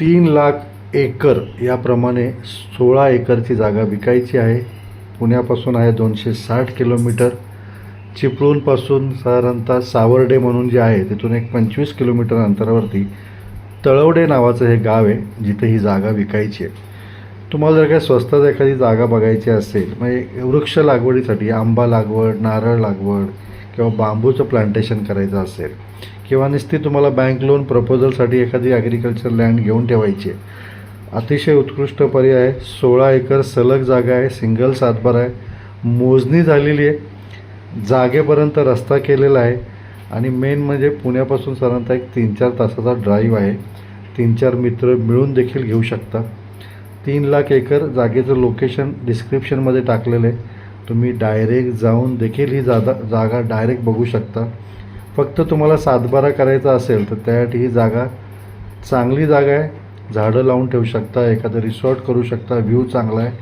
तीन लाख एकर याप्रमाणे सोळा एकरची जागा विकायची आहे. पुण्यापासून आहे दोनशे साठ किलोमीटर. चिपळूणपासून साधारणतः सावर्डे म्हणून जे आहे तिथून एक पंचवीस किलोमीटर अंतरावरती तळवडे नावाचं हे गाव आहे जिथे ही जागा विकायची आहे. तुम्हाला जर काय स्वस्तात एखादी जागा बघायची असेल म्हणजे वृक्ष लागवडीसाठी आंबा लागवड नारळ लागवड किंवा बांबूचं प्लांटेशन करायचं असेल किंवा नुसती तुम्हाला बँक लोन प्रपोजलसाठी एखादी ॲग्रिकल्चर लँड घेऊन ठेवायची आहे. अतिशय उत्कृष्ट पर्याय आहे. सोळा एकर सलग जागा आहे. सिंगल सातबार आहे. मोजणी झालेली आहे. जागेपर्यंत रस्ता केलेला आहे. आणि मेन म्हणजे पुण्यापासून साधारणतः एक तीन चार तासाचा ड्राईव्ह आहे. तीन चार मित्र मिळून देखील घेऊ शकता. तीन लाख एकर जागेचं लोकेशन डिस्क्रिप्शनमध्ये टाकलेलं आहे. तुम्ही डायरेक्ट जाऊन देखील ही जागा जागा डायरेक्ट बघू शकता. फक्त तुम्हाला सातबारा करायचा असेल तर त्यासाठी ही जागा चांगली जागा आहे. झाडं लावून ठेवू शकता एखादं रिसॉर्ट करू शकता व्ह्यू चांगला आहे.